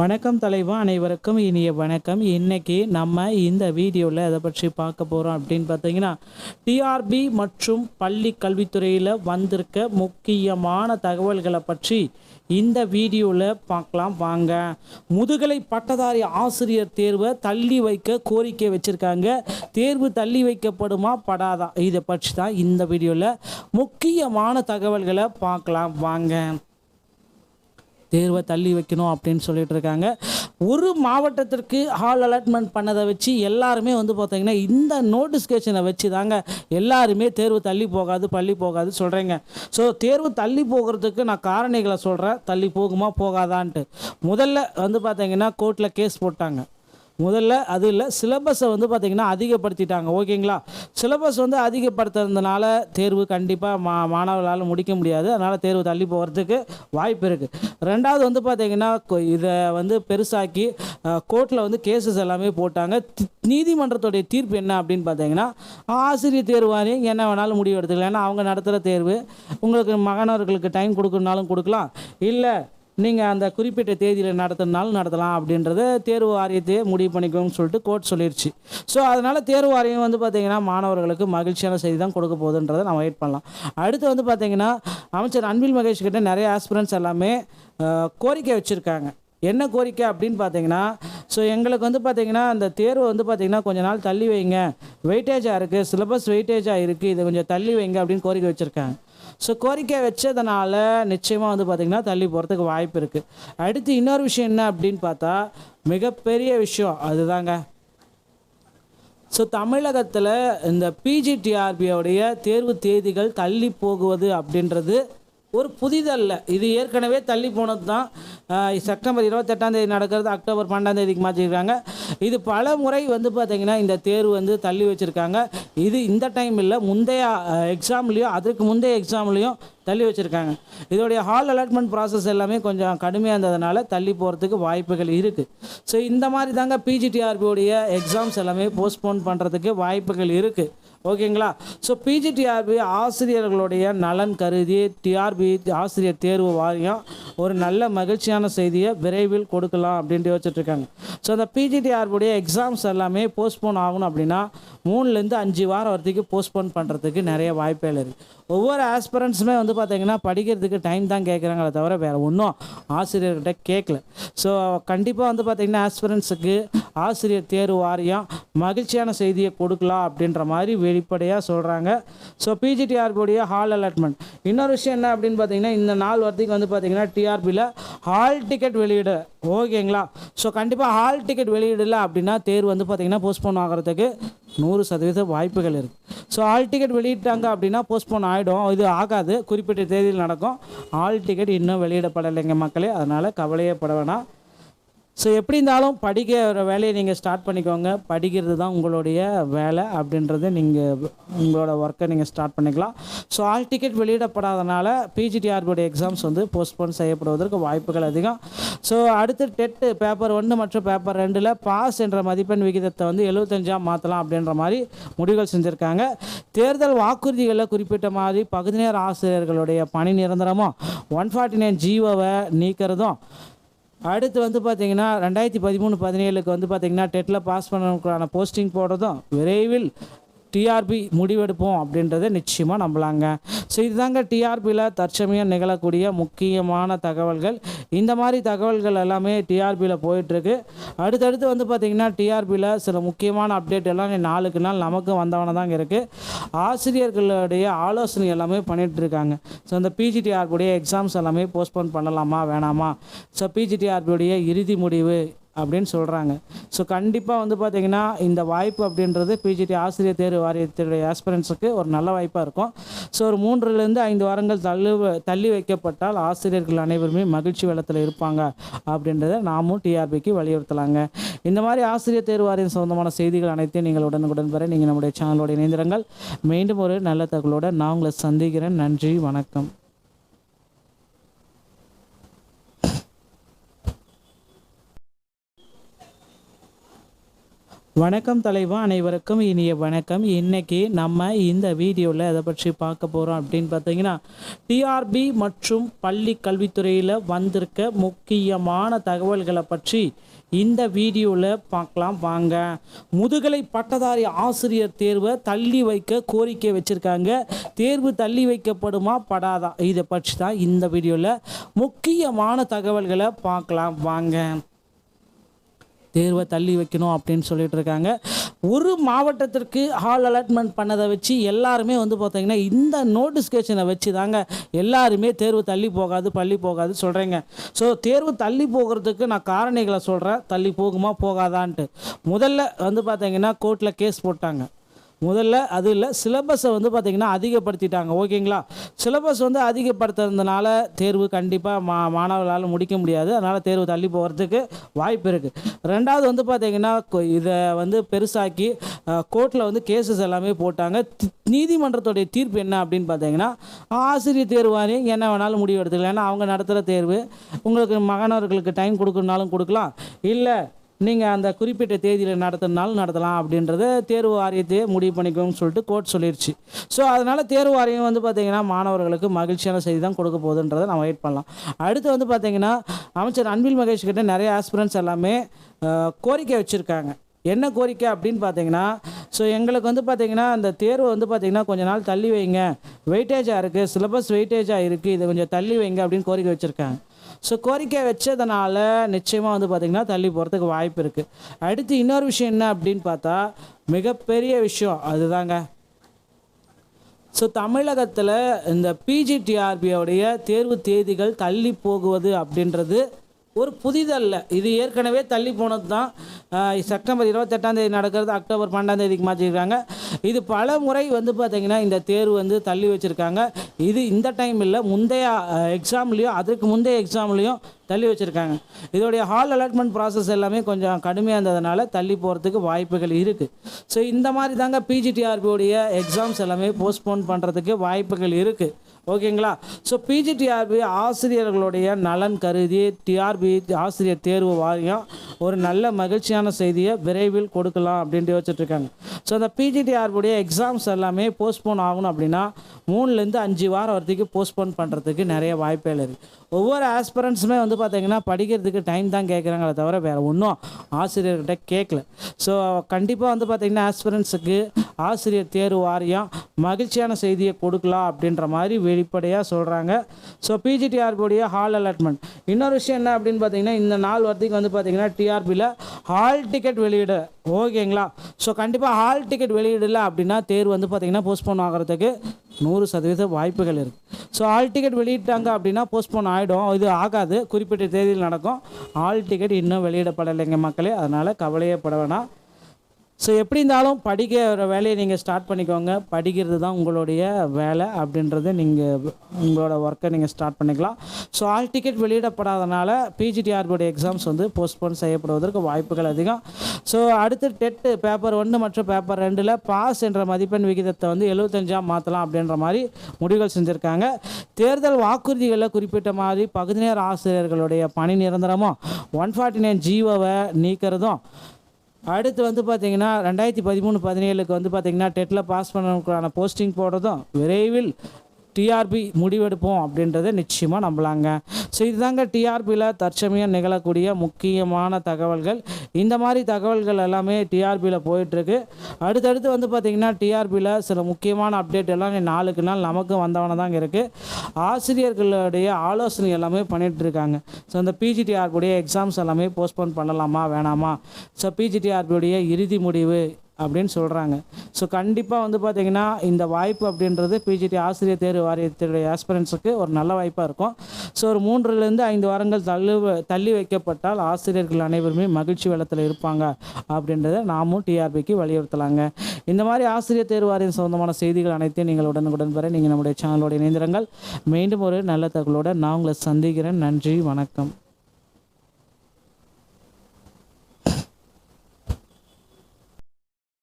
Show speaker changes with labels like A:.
A: வணக்கம் தலைவா அனைவருக்கும் இனிய வணக்கம். இன்னைக்கு நம்ம இந்த வீடியோவில் எதை பற்றி பார்க்க போகிறோம் அப்படின்னு பார்த்தீங்கன்னா டிஆர்பி மற்றும் பள்ளி கல்வித்துறையில் வந்திருக்க முக்கியமான தகவல்களை பற்றி இந்த வீடியோவில் பார்க்கலாம். வாங்க. முதுகலை பட்டதாரி ஆசிரியர் தேர்வை தள்ளி வைக்க கோரிக்கை வச்சுருக்காங்க. தேர்வு தள்ளி வைக்கப்படுமா படாதா? இதை பற்றி தான் இந்த வீடியோவில் முக்கியமான தகவல்களை பார்க்கலாம். வாங்க. தேர்வை தள்ளி வைக்கணும் அப்படின்னு சொல்லிட்டு இருக்காங்க ஒரு மாவட்டத்திற்கு ஹால் அலாட்மெண்ட் பண்ணதை வச்சு எல்லாருமே வந்து பார்த்தீங்கன்னா இந்த நோட்டிஃபிகேஷனை வச்சு தாங்க எல்லாருமே தேர்வு தள்ளி போகாது பள்ளி போகாது சொல்கிறேங்க ஸோ தேர்வு தள்ளி போகிறதுக்கு நான் காரணிகளை சொல்கிறேன் தள்ளி போகுமா போகாதான்ட்டு. முதல்ல வந்து பார்த்தீங்கன்னா கோர்ட்டில் கேஸ் போட்டாங்க. முதல்ல அது இல்லை சிலபஸை வந்து பார்த்திங்கன்னா அதிகப்படுத்திட்டாங்க. ஓகேங்களா? சிலபஸ் வந்து அதிகப்படுத்துறதுனால தேர்வு கண்டிப்பாக மா மாணவர்களால் முடிக்க முடியாது. அதனால் தேர்வு தள்ளி போகிறதுக்கு வாய்ப்பு இருக்குது ரெண்டாவது வந்து பார்த்திங்கன்னா இதை வந்து பெருசாக்கி கோர்ட்டில் வந்து கேசஸ் எல்லாமே போட்டாங்க. நீதிமன்றத்துடைய தீர்ப்பு என்ன அப்படின்னு பார்த்தீங்கன்னா ஆசிரியர் தேர்வு வாரியம் என்ன வேணாலும் முடிவு எடுத்துக்கலாம். ஏன்னா அவங்க நடத்துகிற தேர்வு உங்களுக்கு மாணவர்களுக்கு டைம் கொடுக்கணுனாலும் கொடுக்கலாம். இல்லை நீங்கள் அந்த குறிப்பிட்ட தேதியில் நடத்தினாலும் நடத்தலாம் அப்படின்றத தேர்வு வாரியத்தையே முடிவு பண்ணிக்கோங்கன்னு சொல்லிட்டு கோர்ட் சொல்லிருச்சு. ஸோ அதனால் தேர்வு வாரியம் வந்து பார்த்திங்கன்னா மாணவர்களுக்கு மகிழ்ச்சியான செய்தி தான் கொடுக்க போகுதுன்றதை நம்ம வெயிட் பண்ணலாம். அடுத்து வந்து பார்த்திங்கன்னா அமைச்சர் அன்பில் மகேஷ் கிட்ட நிறைய ஆஸ்பிரன்ஸ் எல்லாமே கோரிக்கை வச்சுருக்காங்க. என்ன கோரிக்கை அப்படின்னு பார்த்தீங்கன்னா ஸோ எங்களுக்கு வந்து பார்த்தீங்கன்னா அந்த தேர்வு வந்து பார்த்தீங்கன்னா கொஞ்ச நாள் தள்ளி வைங்க. வெயிட்டேஜாக இருக்குது சிலபஸ் வெயிட்டேஜாக இருக்குது இதை கொஞ்சம் தள்ளி வைங்க அப்படின்னு கோரிக்கை வச்சுருக்காங்க. ஸோ கோரிக்கை வச்சதுனால நிச்சயமாக வந்து பார்த்திங்கன்னா தள்ளி போகிறதுக்கு வாய்ப்பு இருக்குது அடுத்து இன்னொரு விஷயம் என்ன அப்படின்னு பார்த்தா மிகப்பெரிய விஷயம் அதுதாங்க. ஸோ தமிழகத்தில் இந்த பிஜிடிஆர்பியோடைய தேர்வு தேதிகள் தள்ளி போகுவது அப்படின்றது ஒரு புதிதல்ல. இது ஏற்கனவே தள்ளி போனது தான் செப்டம்பர் இருபத்தெட்டாம் தேதி நடக்கிறது அக்டோபர் பன்னெண்டாம் தேதிக்கு மாற்றிருக்காங்க. இது பல முறை வந்து பார்த்திங்கன்னா இந்த தேர்வு வந்து தள்ளி வச்சுருக்காங்க. இது இந்த டைம் இல்லை முந்தைய எக்ஸாம்லேயும் அதற்கு முந்தைய எக்ஸாம்லேயும் தள்ளி வச்சுருக்காங்க. இதோடைய ஹால் அலாட்மெண்ட் ப்ராசஸ் எல்லாமே கொஞ்சம் கடுமையாக இருந்ததுனால தள்ளி போகிறதுக்கு வாய்ப்புகள் இருக்குது ஸோ இந்த மாதிரி தாங்க பிஜிடிஆர்பியோடைய எக்ஸாம்ஸ் எல்லாமே போஸ்ட்போன் பண்ணுறதுக்கு வாய்ப்புகள் இருக்குது ஓகேங்களா? ஸோ பிஜிடிஆர்பி ஆசிரியர்களுடைய நலன் கருதி டிஆர்பி ஆசிரியர் தேர்வு வாரியம் ஒரு நல்ல மகிழ்ச்சியான செய்தியை விரைவில் கொடுக்கலாம் அப்படின்ட்டு யோசிச்சுட்ருக்காங்க ஸோ அந்த பிஜிடிஆர்புடைய எக்ஸாம்ஸ் எல்லாமே போஸ்ட்போன் ஆகணும் அப்படின்னா மூணுலேருந்து அஞ்சு வாரம் வரைக்கும் போஸ்ட்போன் பண்ணுறதுக்கு நிறைய வாய்ப்புகள் இருக்குது ஒவ்வொரு ஆஸ்பரன்ஸுமே வந்து பார்த்திங்கன்னா படிக்கிறதுக்கு டைம் தான் கேட்குறாங்களே தவிர வேறு ஒன்றும் ஆசிரியர்கிட்ட கேட்கல ஸோ கண்டிப்பாக வந்து பார்த்திங்கன்னா ஆஸ்பிரண்ட்ஸுக்கு ஆசிரியர் தேர்வு வாரியம் மகிழ்ச்சியான செய்தியை கொடுக்கலாம் அப்படின்ற மாதிரி வெளிப்படையாக சொல்கிறாங்க ஸோ பிஜிடிஆர்பியுடைய ஹால் அலாட்மெண்ட் இன்னொரு விஷயம் என்ன அப்படின்னு பார்த்தீங்கன்னா இந்த நாள் வரத்துக்கு வந்து பார்த்தீங்கன்னா டிஆர்பியில் ஹால் டிக்கெட் வெளியீடு. ஓகேங்களா ஸோ கண்டிப்பாக ஹால் டிக்கெட் வெளியிடல அப்படின்னா தேர்வு வந்து பார்த்தீங்கன்னா போஸ்ட்போன் ஆகிறதுக்கு நூறு சதவீத வாய்ப்புகள் இருக்குது ஸோ ஹால் டிக்கெட் வெளியிட்டாங்க அப்படின்னா போஸ்ட்போன் ஆகிடும் இது ஆகாது. குறிப்பிட்ட தேதியில் நடக்கும். ஹால் டிக்கெட் இன்னும் வெளியிடப்படலைங்க மக்களே. அதனால் கவலையே பட வேணாம். ஸோ எப்படி இருந்தாலும் படிக்கிற வேலையை நீங்கள் ஸ்டார்ட் பண்ணிக்கோங்க. படிக்கிறது தான் உங்களுடைய வேலை அப்படின்றத நீங்கள் உங்களோட ஒர்க்கை நீங்கள் ஸ்டார்ட் பண்ணிக்கலாம். ஸோ ஆல் டிக்கெட் வெளியிடப்படாதனால பிஜிடிஆர்பியோட எக்ஸாம்ஸ் வந்து போஸ்ட்போன் செய்யப்படுவதற்கு வாய்ப்புகள் அதிகம். ஸோ அடுத்து டெட்டு பேப்பர் ஒன்று மற்றும் பேப்பர் ரெண்டில் பாஸ் என்ற மதிப்பெண் விகிதத்தை வந்து எழுபத்தஞ்சாம் மாற்றலாம் அப்படின்ற மாதிரி முடிவுகள் செஞ்சுருக்காங்க. தேர்தல் வாக்குறுதிகளில் குறிப்பிட்ட மாதிரி பகுதி நேர ஆசிரியர்களுடைய பணி நிரந்தரமும் ஒன் ஃபார்ட்டி நைன் ஜீவோவை நீக்கிறதும் அடுத்து வந்து பார்த்தீங்கன்னா ரெண்டாயிரத்தி பதிமூணு பதினேழுக்கு வந்து பார்த்தீங்கன்னா டெட்டில் பாஸ் பண்ணுறதுக்கான போஸ்டிங் போடுறதும் விரைவில் டிஆர்பி முடிவெடுப்போம் அப்படின்றத நிச்சயமாக நம்பலாங்க. ஸோ இதுதாங்க டிஆர்பியில் தற்சமயம் நிகழக்கூடிய முக்கியமான தகவல்கள். இந்த மாதிரி தகவல்கள் எல்லாமே டிஆர்பியில் போயிட்டுருக்கு. அடுத்தடுத்து வந்து பார்த்திங்கன்னா டிஆர்பியில் சில முக்கியமான அப்டேட் எல்லாம் நாளுக்கு நாள் நமக்கு வந்தவன தாங்க இருக்குது ஆசிரியர்களுடைய ஆலோசனை எல்லாமே பண்ணிகிட்ருக்காங்க இருக்காங்க ஸோ இந்த பிஜிடிஆர்புடைய எக்ஸாம்ஸ் எல்லாமே போஸ்ட்போன் பண்ணலாமா வேணாமா? ஸோ பிஜிடிஆர்பியுடைய இறுதி முடிவு அப்படின்னு சொல்கிறாங்க ஸோ கண்டிப்பாக வந்து பார்த்திங்கன்னா இந்த வாய்ப்பு அப்படின்றது பிஜிடி ஆசிரியர் தேர்வு வாரியத்துடைய ஆஸ்பிரன்ஸுக்கு ஒரு நல்ல வாய்ப்பாக இருக்கும். ஸோ ஒரு மூன்றுலேருந்து ஐந்து வாரங்கள் தள்ளு தள்ளி வைக்கப்பட்டால் ஆசிரியர்கள் அனைவருமே மகிழ்ச்சி வெள்ளத்தில் இருப்பாங்க அப்படின்றத நாமும் டிஆர்பிக்கு வலியுறுத்தலாங்க. இந்த மாதிரி ஆசிரியர் தேர்வு வாரியம் சொந்தமான செய்திகள் அனைத்தையும் நீங்கள் உடனுக்குடன் பெற நீங்கள் நம்முடைய சேனலோட இணைந்திருங்கள். மீண்டும் ஒரு நல்ல தகவலோடு நான் உங்களை சந்திக்கிறேன். நன்றி வணக்கம். வணக்கம் தலைவா அனைவருக்கும் இனிய வணக்கம். இன்னைக்கு நம்ம இந்த வீடியோவில் எதை பற்றி பார்க்க போகிறோம் அப்படின்னு பார்த்தீங்கன்னா டிஆர்பி மற்றும் பள்ளி கல்வித்துறையில் வந்திருக்க முக்கியமான தகவல்களை பற்றி இந்த வீடியோவில் பார்க்கலாம். வாங்க. முதுகலை பட்டதாரி ஆசிரியர் தேர்வை தள்ளி வைக்க கோரிக்கை வச்சுருக்காங்க. தேர்வு தள்ளி வைக்கப்படுமா படாதா? இதை பற்றி தான் இந்த வீடியோவில் முக்கியமான தகவல்களை பார்க்கலாம். வாங்க. தேர்வை தள்ளி வைக்கணும் அப்படின்னு சொல்லிட்டு இருக்காங்க ஒரு மாவட்டத்திற்கு ஹால் அலாட்மெண்ட் பண்ணதை வச்சு எல்லாருமே வந்து பார்த்தீங்கன்னா இந்த நோட்டிஃபிகேஷனை வச்சு தாங்க எல்லாருமே தேர்வு தள்ளி போகாது பள்ளி போகாது சொல்கிறேங்க ஸோ தேர்வு தள்ளி போகிறதுக்கு நான் காரணிகளை சொல்கிறேன் தள்ளி போகுமா போகாதான்ட்டு. முதல்ல வந்து பார்த்தீங்கன்னா கோர்ட்டில் கேஸ் போட்டாங்க. முதல்ல அது இல்லை சிலபஸை வந்து பார்த்திங்கன்னா அதிகப்படுத்திட்டாங்க. ஓகேங்களா? சிலபஸ் வந்து அதிகப்படுத்துறதுனால தேர்வு கண்டிப்பாக மா மாணவர்களால் முடிக்க முடியாது. அதனால் தேர்வு தள்ளி போகிறதுக்கு வாய்ப்பு இருக்குது ரெண்டாவது வந்து பார்த்திங்கன்னா இதை வந்து பெருசாக்கி கோர்ட்டில் வந்து கேசஸ் எல்லாமே போட்டாங்க. நீதிமன்றத்துடைய தீர்ப்பு என்ன அப்படின்னு பார்த்தீங்கன்னா ஆசிரியர் தேர்வு வாரியம் என்ன வேணாலும் முடிவு எடுத்துக்கலாம். ஏன்னா அவங்க நடத்துகிற தேர்வு உங்களுக்கு மாணவர்களுக்கு டைம் கொடுக்கணுனாலும் கொடுக்கலாம். இல்லை நீங்கள் அந்த குறிப்பிட்ட தேதியில் நடத்தினாலும் நடத்தலாம் அப்படின்றத தேர்வு வாரியத்தையே முடிவு பண்ணிக்கோங்கன்னு சொல்லிட்டு கோர்ட் சொல்லிருச்சு. ஸோ அதனால் தேர்வு வாரியம் வந்து பார்த்திங்கன்னா மாணவர்களுக்கு மகிழ்ச்சியான செய்தி தான் கொடுக்க போகுதுன்றதை நம்ம வெயிட் பண்ணலாம். அடுத்து வந்து பார்த்திங்கன்னா அமைச்சர் அன்பில் மகேஷ் கிட்ட நிறைய ஆஸ்பிரன்ஸ் எல்லாமே கோரிக்கை வச்சுருக்காங்க. என்ன கோரிக்கை அப்படின்னு பார்த்தீங்கன்னா ஸோ எங்களுக்கு வந்து பார்த்திங்கன்னா அந்த தேர்வு வந்து பார்த்தீங்கன்னா கொஞ்ச நாள் தள்ளி வைங்க. வெயிட்டேஜாக இருக்குது சிலபஸ் வெயிட்டேஜாக இருக்குது இதை கொஞ்சம் தள்ளி வைங்க அப்படின்னு கோரிக்கை வச்சுருக்காங்க. ஸோ கோரிக்கை வச்சதுனால நிச்சயமாக வந்து பார்த்திங்கன்னா தள்ளி போகிறதுக்கு வாய்ப்பு இருக்குது அடுத்து இன்னொரு விஷயம் என்ன அப்படின்னு பார்த்தா மிகப்பெரிய விஷயம் அதுதாங்க. ஸோ தமிழகத்தில் இந்த பிஜிடிஆர்பியோடைய தேர்வு தேதிகள் தள்ளி போகுவது அப்படின்றது ஒரு புதிதல்ல. இது ஏற்கனவே தள்ளி போனது தான் செப்டம்பர் இருபத்தெட்டாம் தேதி நடக்கிறது. அக்டோபர் பன்னெண்டாம் தேதிக்கு மாற்றிருக்காங்க. இது பல முறை வந்து பார்த்திங்கன்னா இந்த தேர்வு வந்து தள்ளி வச்சுருக்காங்க. இது இந்த டைம் இல்லை முந்தைய எக்ஸாம்லேயும் அதுக்கு முந்தைய எக்ஸாம்லேயும் தள்ளி வச்சுருக்காங்க. இதோடைய ஹால் அலாட்மெண்ட் ப்ராசஸ் எல்லாமே கொஞ்சம் கடுமையாக இருந்ததுனால தள்ளி போகிறதுக்கு வாய்ப்புகள் இருக்குது ஸோ இந்த மாதிரி தாங்க பிஜிடிஆர்பியோடைய எக்ஸாம்ஸ் எல்லாமே போஸ்ட்போன் பண்ணுறதுக்கு வாய்ப்புகள் இருக்குது ஓகேங்களா? ஸோ பிஜிடிஆர்பி ஆசிரியர்களுடைய நலன் கருதி டிஆர்பி ஆசிரியர் தேர்வு வாரியம் ஒரு நல்ல மகிழ்ச்சியான செய்தியை விரைவில் கொடுக்கலாம் அப்படின்ட்டு யோசிச்சுட்ருக்காங்க ஸோ அந்த பிஜிடிஆர்புடைய எக்ஸாம்ஸ் எல்லாமே போஸ்ட்போன் ஆகணும் அப்படின்னா மூணுலேருந்து அஞ்சு வாரம் வரைக்கும் போஸ்ட்போன் பண்ணுறதுக்கு நிறைய வாய்ப்புகள் இருக்குது ஒவ்வொரு ஆஸ்பிரண்ட்ஸுமே வந்து பார்த்தீங்கன்னா படிக்கிறதுக்கு டைம் தான் கேட்குறாங்களே தவிர வேறு ஒன்றும் ஆசிரியர்கிட்ட கேட்கல ஸோ கண்டிப்பாக வந்து பார்த்தீங்கன்னா ஆஸ்பிரண்ட்ஸுக்கு ஆசிரியர் தேர்வு வாரியம் மகிழ்ச்சியான செய்தியை கொடுக்கலாம் அப்படின்ற மாதிரி வெளிப்படையாக சொல்கிறாங்க ஸோ பிஜிடிஆர்பியுடைய ஹால் அலாட்மெண்ட் இன்னொரு விஷயம் என்ன அப்படின்னு பார்த்தீங்கன்னா இந்த நாள் வரைக்கும் வந்து பார்த்தீங்கன்னா டிஆர்பியில் ஹால் டிக்கெட் வெளியிட. ஓகேங்களா? ஸோ கண்டிப்பாக ஹால் டிக்கெட் வெளியிடலை அப்படின்னா தேர்வு வந்து பார்த்தீங்கன்னா போஸ்ட்போன் ஆகிறதுக்கு நூறு சதவீத வாய்ப்புகள் இருக்குது ஸோ ஆல் டிக்கெட் வெளியிட்டாங்க அப்படின்னா போஸ்ட்போன் ஆகிடும் இது ஆகாது. குறிப்பிட்ட தேதியில் நடக்கும். ஆல் டிக்கெட் இன்னும் வெளியிடப்படலைங்க மக்களே. அதனால் கவலையே பட வேணாம். ஸோ எப்படி இருந்தாலும் படிக்கிற வேலையை நீங்கள் ஸ்டார்ட் பண்ணிக்கோங்க. படிக்கிறது தான் உங்களுடைய வேலை அப்படின்றத நீங்கள் உங்களோட ஒர்க்கை நீங்கள் ஸ்டார்ட் பண்ணிக்கலாம். ஸோ ஆல் டிக்கெட் வெளியிடப்படாதனால பிஜிடிஆர்பியோட எக்ஸாம்ஸ் வந்து போஸ்ட்போன் செய்யப்படுவதற்கு வாய்ப்புகள் அதிகம். ஸோ அடுத்து டெட்டு பேப்பர் ஒன்று மற்றும் பேப்பர் ரெண்டில் பாஸ் என்ற மதிப்பெண் விகிதத்தை வந்து எழுபத்தஞ்சாம் மாற்றலாம் அப்படின்ற மாதிரி முடிவுகள் செஞ்சுருக்காங்க. தேர்தல் வாக்குறுதிகளில் குறிப்பிட்ட மாதிரி பகுதிநேர ஆசிரியர்களுடைய பணி நிரந்தரமும் ஒன் ஃபார்ட்டி நைன் ஜீவோவை நீக்கிறதும் அடுத்து வந்து பார்த்தீங்கன்னா ரெண்டாயிரத்தி பதிமூணு பதினேழுக்கு வந்து பார்த்தீங்கன்னா டெட்டில் பாஸ் பண்ணுறதுக்கான போஸ்டிங் போடுறதும் விரைவில் டிஆர்பி முடிவெடுப்போம் அப்படின்றத நிச்சயமாக நம்பலாங்க. ஸோ இதுதாங்க டிஆர்பியில் தற்சமயம் நிகழக்கூடிய முக்கியமான தகவல்கள். இந்த மாதிரி தகவல்கள் எல்லாமே டிஆர்பியில் போயிட்டுருக்கு. அடுத்தடுத்து வந்து பார்த்திங்கன்னா டிஆர்பியில் சில முக்கியமான அப்டேட் எல்லாம் நாளுக்கு நாள் நமக்கு வந்தவன தாங்க இருக்குது ஆசிரியர்களுடைய ஆலோசனை எல்லாமே பண்ணிகிட்ருக்காங்க ஸோ இந்த பிஜிடிஆர்புடைய எக்ஸாம்ஸ் எல்லாமே போஸ்ட்போன் பண்ணலாமா வேணாமா? ஸோ பிஜிடிஆர்பியுடைய இறுதி முடிவு அப்படின்னு சொல்கிறாங்க ஸோ கண்டிப்பாக வந்து பார்த்திங்கன்னா இந்த வாய்ப்பு அப்படின்றது பிஜிடி ஆசிரியர் தேர்வு வாரியத்துடைய ஆஸ்பிரன்ஸுக்கு ஒரு நல்ல வாய்ப்பாக இருக்கும். ஸோ ஒரு மூன்றுலேருந்து ஐந்து வாரங்கள் தள்ளு தள்ளி வைக்கப்பட்டால் ஆசிரியர்கள் அனைவருமே மகிழ்ச்சி வெள்ளத்தில் இருப்பாங்க அப்படின்றத நாமும் டிஆர்பிக்கு வலியுறுத்தலாங்க. இந்த மாதிரி ஆசிரியர் தேர்வு வாரியம் சொந்தமான செய்திகள் அனைத்தையும் நீங்கள் உடனுக்குடன் பெற நீங்கள் நம்முடைய சேனலோட இணைந்திருங்கள். மீண்டும் ஒரு நல்ல தகவலோட நான் உங்களை சந்திக்கிறேன். நன்றி வணக்கம்.